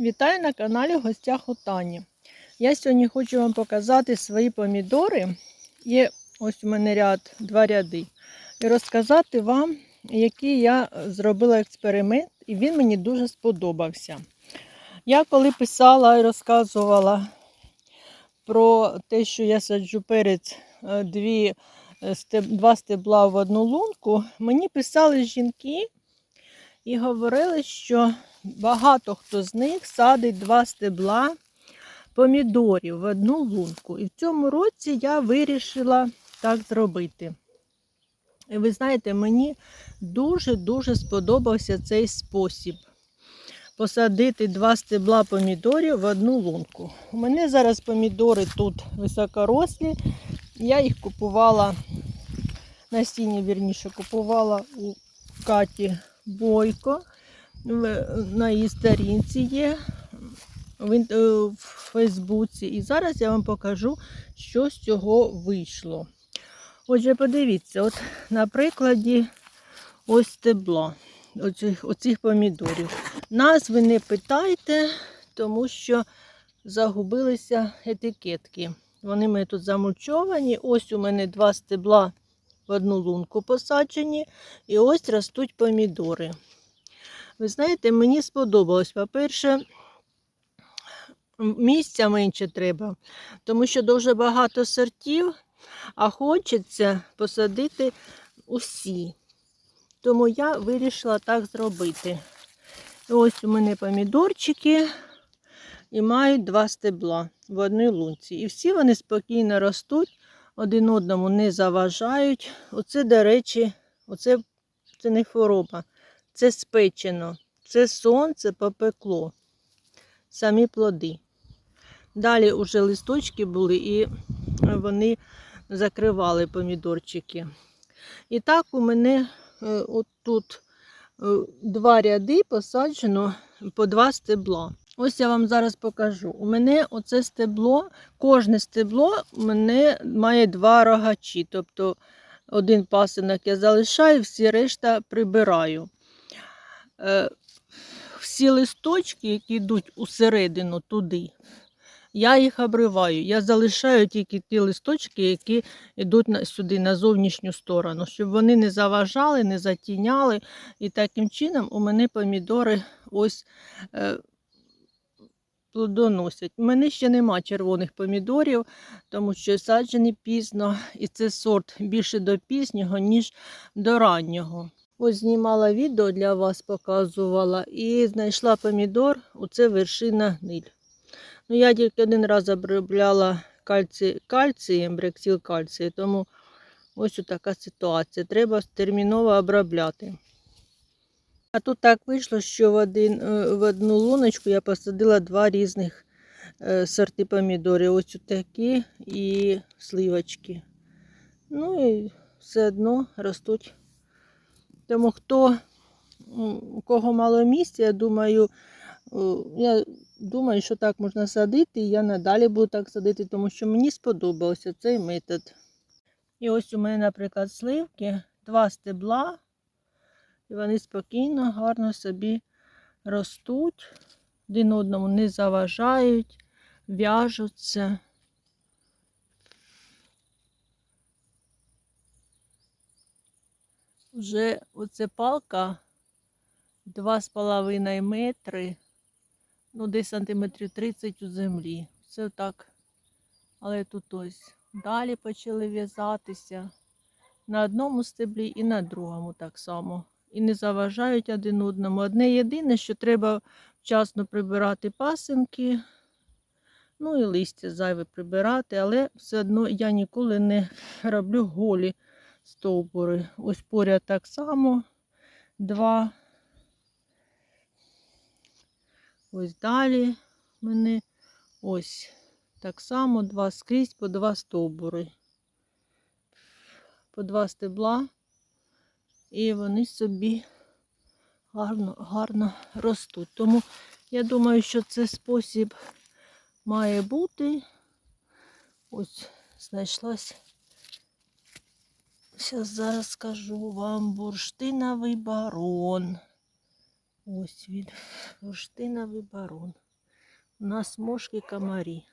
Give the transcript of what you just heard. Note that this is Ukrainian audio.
Вітаю на каналі в гостях у Тані. Я сьогодні хочу вам показати свої помідори. Є ось у мене ряд, два ряди. І розказати вам, який я зробила експеримент, і він мені дуже сподобався. Я коли писала і розказувала про те, що я саджу перець е, дві, е, два стебла в одну лунку, мені писали жінки і говорили, що багато хто з них садить два стебла помідорів в одну лунку. І в цьому році я вирішила так зробити. І ви знаєте, мені дуже-дуже сподобався цей спосіб. Посадити два стебла помідорів в одну лунку. У мене зараз помідори тут високорослі. Я їх купувала, насіння, вірніше, купувала у Каті Бойко. В- На її сторінці є е, в Фейсбуці. І зараз я вам покажу, що з цього вийшло. Отже, подивіться, от на прикладі ось стебла оцих, оцих помідорів. Назви не питайте, тому що загубилися етикетки. Вони мене тут замульчовані. Ось у мене два стебла в одну лунку посаджені, і ось ростуть помідори. Ви знаєте, мені сподобалось. По-перше, місця менше треба, тому що дуже багато сортів, а хочеться посадити усі. Тому я вирішила так зробити. Ось у мене помідорчики і мають два стебла в одній лунці. І всі вони спокійно ростуть, один одному не заважають. Оце, до речі, оце це не хвороба, це спечено, це сонце попекло, самі плоди. Далі вже листочки були і вони закривали помідорчики. І так у мене е, от тут е, два ряди посаджено по два стебла. Ось я вам зараз покажу. У мене оце стебло, кожне стебло у мене має два рогачі. Тобто один пасинок я залишаю, всі решта прибираю. Е, Всі листочки, які йдуть усередину туди, я їх обриваю. Я залишаю тільки ті листочки, які йдуть сюди, на зовнішню сторону, щоб вони не заважали, не затіняли. І таким чином у мене помідори ось е, плодоносять. У мене ще нема червоних помідорів, тому що саджені пізно, і це сорт більше до пізнього, ніж до раннього. Ось знімала відео для вас, показувала, і знайшла помідор, оце вершина гниль. Ну, я тільки один раз обробляла кальці, брексіл кальцію, тому ось така ситуація. Треба терміново обробляти. А тут так вийшло, що в, один, е, в одну луночку я посадила два різних е, сорти помідорів. Ось такі і сливочки. Ну і все одно ростуть. Тому хто, у кого мало місця, я думаю, я думаю, що так можна садити, і я надалі буду так садити, тому що мені сподобався цей метод. І ось у мене, наприклад, сливки, два стебла, і вони спокійно, гарно собі ростуть, один одному не заважають, в'яжуться. Вже оце палка 2,5 метри, ну десь сантиметрів 30 у землі. Це так. Але тут ось далі почали в'язатися на одному стеблі і на другому так само. І не заважають один одному. Одне єдине, що треба вчасно прибирати пасинки, ну і листя зайве прибирати, але все одно я ніколи не роблю голі стовбури. Ось поряд так само два. Ось далі мене ось так само два скрізь по два стовбури. По два стебла. І вони собі гарно, гарно ростуть. Тому я думаю, що це спосіб має бути. Ось знайшлась. Зараз зараз скажу вам бурштиновий барон. Ось він, бурштиновий барон. У нас мошки комарі.